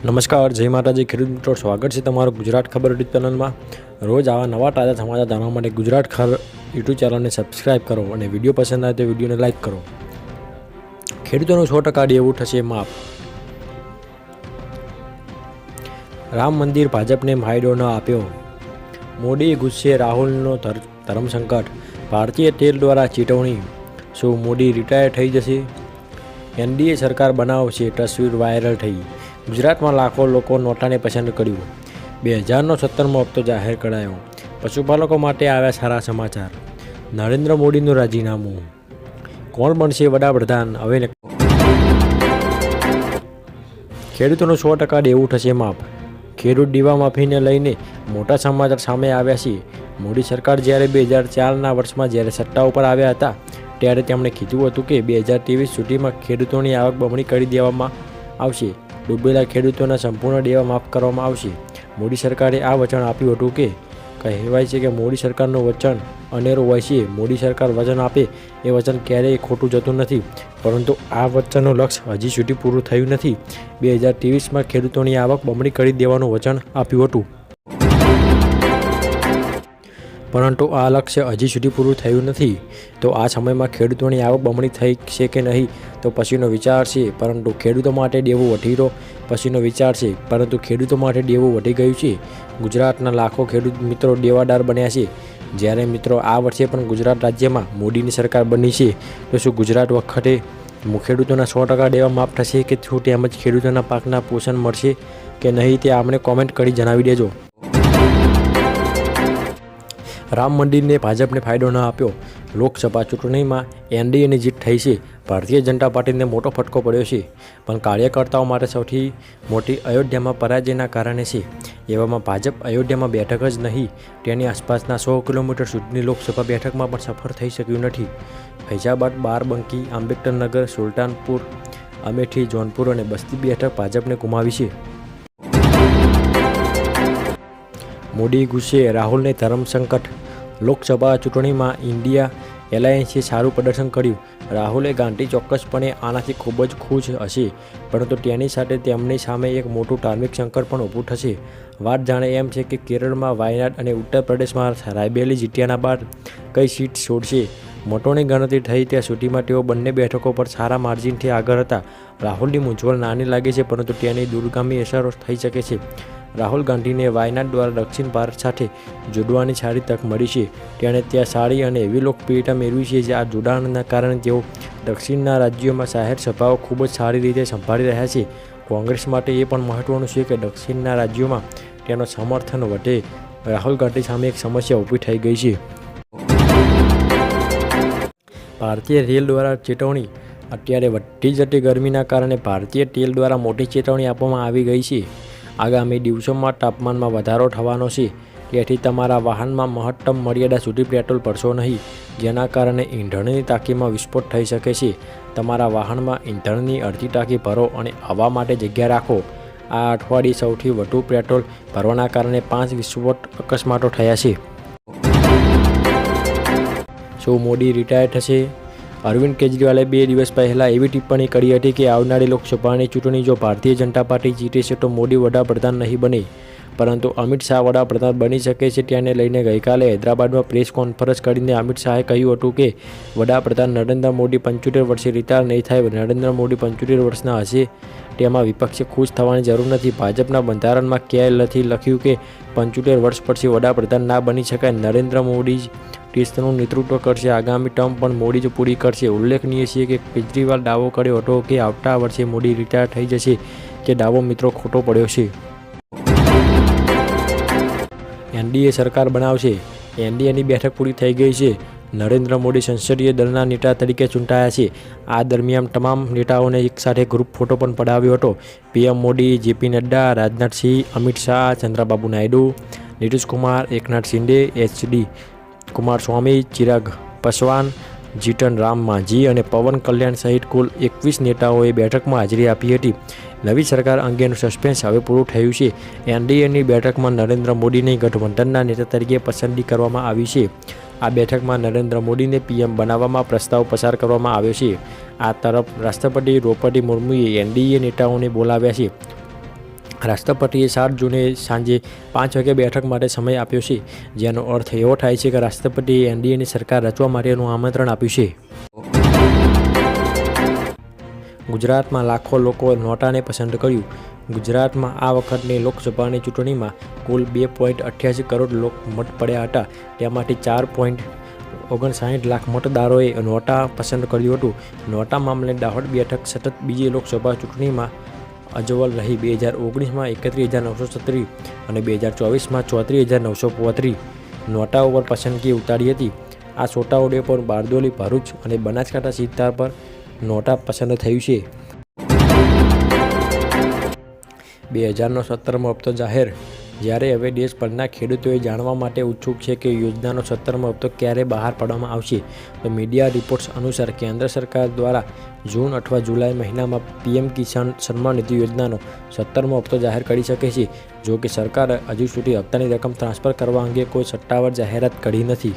નમસ્કાર, જય માતાજી, ખેડૂત મિત્રો, સ્વાગત છે તમારું ગુજરાત ખબર યુટ્યુબ ચેનલમાં. રોજ આવા નવા તાજા સમાચાર જાણવા માટે ગુજરાત ખબર યુટ્યુબ ચેનલને સબસ્ક્રાઇબ કરો અને વીડિયો પસંદ આવે તો વિડીયોને લાઇક કરો. ખેડૂતોનું સો ટકા દેવું થશે માફ. રામ મંદિર ભાજપને ફાયદો ન આપ્યો. મોદી ગુસ્સે રાહુલનો ધર્મ ધર્મસંકટ ભારતીય તેલ દ્વારા ચેતવણી શું મોદી રિટાયર થઈ જશે? એનડીએ સરકાર બનાવશે, તસવીર વાયરલ થઈ. ગુજરાતમાં લાખો લોકો નોટાને પસંદ કર્યું બે હજારનો સત્તરમો હપ્તો જાહેર કરાયો. પશુપાલકો માટે આવ્યા સારા સમાચાર. નરેન્દ્ર મોદીનું રાજીનામું. કોણ બનશે વડાપ્રધાન? હવે ખેડૂતોનું સો ટકા દેવું થશે માફ. ખેડૂત દીવા માફીને લઈને મોટા સમાચાર સામે આવ્યા છે મોદી સરકાર જ્યારે બે હજાર ચારના વર્ષમાં જ્યારે સત્તા ઉપર આવ્યા હતા, ત્યારે તેમણે કીધું હતું કે બે હજાર ત્રેવીસ સુધીમાં ખેડૂતોની આવક બમણી કરી દેવામાં આવશે. ડૂબેલા ખેડૂતોના સંપૂર્ણ દેવા માફ કરવામાં આવશે. મોદી સરકારે આ વચન આપ્યું હતું કે, કહેવાય છે કે મોદી સરકારનું વચન અનેરું હોય છે. મોદી સરકાર વચન આપે એ વચન ક્યારેય ખોટું જતું નથી. પરંતુ આ વચનનું લક્ષ્ય હજી સુધી પૂરું થયું નથી. બે હજાર ત્રેવીસમાં ખેડૂતોની આવક બમણી કરી દેવાનું વચન આપ્યું હતું. પરંતુ આ લક્ષ્ય હજી સુધી પૂરું થયું નથી. તો આ સમયમાં ખેડૂતોની આવક બમણી થઈ છે કે નહીં, તો પછીનો વિચાર છે. પરંતુ ખેડૂતો માટે દેવું વધી પછીનો વિચાર છે. પરંતુ ખેડૂતો માટે દેવું વધી ગયું છે. ગુજરાતના લાખો ખેડૂત મિત્રો દેવાદાર બન્યા છે. જ્યારે મિત્રો આ વર્ષે પણ ગુજરાત રાજ્યમાં મોદીની સરકાર બની છે, તો શું ગુજરાત વખતે ખેડૂતોના સો ટકા દેવા માફ થશે કે શું તેમજ ખેડૂતોના પાકના પોષણ મળશે કે નહીં તે આપણે કોમેન્ટ કરી જણાવી દેજો. રામ મંદિરને ભાજપને ફાયદો ન આપ્યો. લોકસભા ચૂંટણીમાં એનડીએની જીત થઈ છે. ભારતીય જનતા પાર્ટીને મોટો ફટકો પડ્યો છે. પણ કાર્યકર્તાઓ માટે સૌથી મોટી અયોધ્યામાં પરાજયના કારણે છે. એવામાં ભાજપ અયોધ્યામાં બેઠક જ નહીં, તેની આસપાસના સો કિલોમીટર સુધીની લોકસભા બેઠકમાં પણ સફળ થઈ શક્યું નથી. ફૈઝાબાદ, બારબંકી આંબેડકરનગર સુલતાનપુર, અમેઠી, જોનપુર અને બસ્તી બેઠક ભાજપને ગુમાવી છે. મોદી ગુસ્સે રાહુલને ધર્મ સંકટ. લોકસભા ચૂંટણીમાં ઇન્ડિયા એલાયન્સે સારું પ્રદર્શન કર્યું. રાહુલે ગાંધી ચોક્કસપણે આનાથી ખૂબ જ ખુશ હશે, પરંતુ તેની સાથે તેમની સામે એક મોટું ધાર્મિક સંકટ પણ ઊભું થશે. વાત જાણે એમ છે કે કેરળમાં વાયનાડ અને ઉત્તર પ્રદેશમાં રાયબેલી જીત્યાના બાદ કઈ સીટ છોડશે? મતોની ગણતરી થઈ ત્યાં સુધીમાં તેઓ બંને બેઠકો પર સારા માર્જિનથી આગળ હતા. રાહુલની મૂંઝવણ નાની લાગે છે, પરંતુ તેની દૂરગામી અસરો થઈ શકે છે. રાહુલ ગાંધીને વાયનાડ દ્વારા દક્ષિણ ભારત સાથે જોડવાની સારી તક મળી છે. તેણે ત્યાં સારી અને એવી લોકપ્રિયતા મેળવી છે જે આ જોડાણના કારણે તેઓ દક્ષિણના રાજ્યોમાં જાહેર સભાઓ ખૂબ જ સારી રીતે સંભાળી રહ્યા છે. કોંગ્રેસ માટે એ પણ મહત્વનું છે કે દક્ષિણના રાજ્યોમાં તેનો સમર્થન વધે. રાહુલ ગાંધી સામે એક સમસ્યા ઊભી થઈ ગઈ છે. ભારતીય રેલ દ્વારા ચેતવણી અત્યારે વધતી જતી ગરમીના કારણે ભારતીય તેલ દ્વારા મોટી ચેતવણી આપવામાં આવી ગઈ છે. આગામી દિવસોમાં તાપમાનમાં વધારો થવાનો છે. તેથી તમારા વાહનમાં મહત્તમ મર્યાદા સુધી પેટ્રોલ ભરશો નહીં. જેના કારણે ઈંધણની ટાંકીમાં વિસ્ફોટ થઈ શકે છે. તમારા વાહનમાં ઈંધણની અડધી ટાંકી ભરો અને હવા માટે જગ્યા રાખો. આ અઠવાડિયે સૌથી વધુ પેટ્રોલ ભરવાના કારણે પાંચ વિસ્ફોટ અકસ્માતો થયા છે. શું મોદી રિટાયર થશે? અરવિંદ કેજરીવાલે બે દિવસ પહેલાં એવી ટિપ્પણી કરી હતી કે આવનારી લોકસભાની ચૂંટણી જો ભારતીય જનતા પાર્ટી જીતે છે તો મોદી વડાપ્રધાન નહીં બને. પરંતુ અમિત શાહ વડાપ્રધાન બની શકે છે તેને લઈને ગઈકાલે હૈદરાબાદમાં પ્રેસ કોન્ફરન્સ કરીને અમિત શાહે કહ્યું હતું કે, વડાપ્રધાન નરેન્દ્ર મોદી પંચોતેર વર્ષે રિટાયર નહીં થાય, નરેન્દ્ર મોદી પંચોતેર વર્ષના હશે. તેમાં વિપક્ષે ખુશ થવાની જરૂર નથી. ભાજપના બંધારણમાં ક્યાંય નથી લખ્યું કે, પંચોતેર વર્ષ પછી વડાપ્રધાન ના બની શકાય. નરેન્દ્ર મોદી જ દેશનું નેતૃત્વ કરશે. આગામી ટર્મ પણ મોદી જ પૂરી કરશે. ઉલ્લેખનીય છે કે, કેજરીવાલ દાવો કર્યો હતો કે, આવતા વર્ષે મોદી રિટાયર થઈ જશે. કે દાવો મિત્રો ખોટો પડ્યો છે. એનડીએ સરકાર બનાવશે. એનડીએની બેઠક પૂરી થઈ ગઈ છે. નરેન્દ્ર મોદી સંસદીય દળના નેતા તરીકે ચૂંટાયા છે. આ દરમિયાન તમામ નેતાઓને એકસાથે ગ્રુપ ફોટો પણ પડાવ્યો હતો. પીએમ મોદી, જેપી નડ્ડા રાજનાથસિંહ અમિત શાહ, ચંદ્રબાબુ નાયડુ, નીતિશ કુમાર, એકનાથ શિંદે એચડી કુમારસ્વામી, ચિરાગ પાસવાન જીતન રામ માંઝી અને પવન કલ્યાણ સહિત કુલ એકવીસ નેતાઓએ બેઠકમાં હાજરી આપી હતી. નવી સરકાર અંગેનું સસ્પેન્સ હવે પૂરું થયું છે. એનડીએની બેઠકમાં નરેન્દ્ર મોદીની ગઠબંધનના નેતા તરીકે પસંદગી કરવામાં આવી છે. આ બેઠકમાં નરેન્દ્ર મોદીને પીએમ બનાવવામાં પ્રસ્તાવ પસાર કરવામાં આવ્યો છે. આ તરફ રાષ્ટ્રપતિ દ્રૌપદી મુર્મુએ એનડીએ નેતાઓને બોલાવ્યા છે. રાષ્ટ્રપતિએ સાત જૂને સાંજે પાંચ વાગે બેઠક માટે સમય આપ્યો છે, જેનો અર્થ એવો થાય છે કે રાષ્ટ્રપતિએ એનડીએની સરકાર રચવા માટેનું આમંત્રણ આપ્યું છે. ગુજરાતમાં લાખો લોકો નોટાને પસંદ કર્યું. ગુજરાતમાં આ વખતની લોકસભાની ચૂંટણીમાં કુલ બે પોઈન્ટ અઠ્યાસી કરોડ લોક મત પડ્યા હતા. તેમાંથી ચાર પોઈન્ટ ઓગણસાઠ લાખ મતદારોએ નોટા પસંદ કર્યું હતું. નોટા મામલે દાહોદ બેઠક સતત બીજી લોકસભા ચૂંટણીમાં અજવલ રહી બે હજાર ઓગણીસમાં એકત્રીસ હજાર નવસો છત્રીસ અને બે હજાર ચોવીસમાં ચોત્રીસ હજાર નવસો પોત્રીસ. નોટા ઉપર પસંદગી ઉતારી હતી. આ છોટાઉદેપુર બારડોલી ભરૂચ અને બનાસકાંઠા સીધા પર નોટા પસંદ થયું છે. બે હજારનો સત્તરમો હપ્તો જાહેર જ્યારે હવે દેશભરના ખેડૂતોએ જાણવા માટે ઉત્સુક છે કે યોજનાનો સત્તરમો હપ્તો ક્યારે બહાર પાડવામાં આવશે, તો મીડિયા રિપોર્ટ્સ અનુસાર કેન્દ્ર સરકાર દ્વારા જૂન અથવા જુલાઈ મહિનામાં પીએમ કિસાન સન્માન નિધિ યોજનાનો સત્તરમો હપ્તો જાહેર કરી શકે છે. જો કે સરકારે હજુ સુધી હપ્તાની રકમ ટ્રાન્સફર કરવા અંગે કોઈ સત્તાવાર જાહેરાત કરી નથી.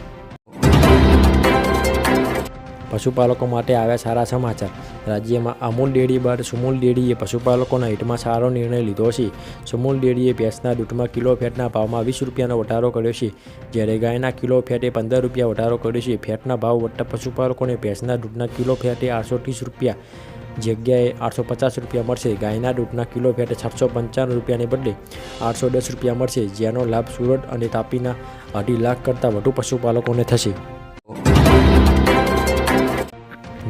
પશુપાલકો માટે આવ્યા સારા સમાચાર. રાજ્યમાં અમૂલ ડેરી બાદ સુમૂલ ડેરીએ પશુપાલકોના હિતમાં સારો નિર્ણય લીધો છે. સુમૂલ ડેરીએ ભેંસના દૂધમાં કિલો ફેટના ભાવમાં વીસ રૂપિયાનો વધારો કર્યો છે, જ્યારે ગાયના કિલો ફેટે પંદર રૂપિયા વધારો કર્યો છે. ફેટના ભાવ વધતા પશુપાલકોને ભેંસના દૂધના કિલો ફેટે આઠસો ત્રીસ રૂપિયા જગ્યાએ આઠસો પચાસ રૂપિયા મળશે, ગાયના દૂધના કિલો ફેટે છસો પંચાણું રૂપિયાને બદલે આઠસો દસ રૂપિયા મળશે, જેનો લાભ સુરત અને તાપીના અઢી લાખ કરતાં વધુ પશુપાલકોને થશે.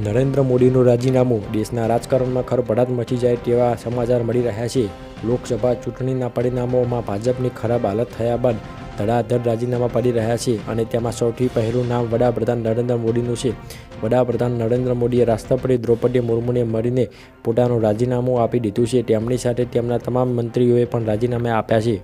નરેન્દ્ર મોદીનું રાજીનામું. દેશના રાજકારણમાં ખરભડાટ મચી જાય તેવા સમાચાર મળી રહ્યા છે. લોકસભા ચૂંટણીના પરિણામોમાં ભાજપની ખરાબ હાલત થયા બાદ ધડાધડ રાજીનામા પડી રહ્યા છે અને તેમાં સૌથી પહેલું નામ વડાપ્રધાન નરેન્દ્ર મોદીનું છે. વડાપ્રધાન નરેન્દ્ર મોદીએ રાષ્ટ્રપતિ દ્રૌપદી મુર્મુને મળીને પોતાનું રાજીનામું આપી દીધું છે. તેમની સાથે તેમના તમામ મંત્રીઓએ પણ રાજીનામા આપ્યા છે.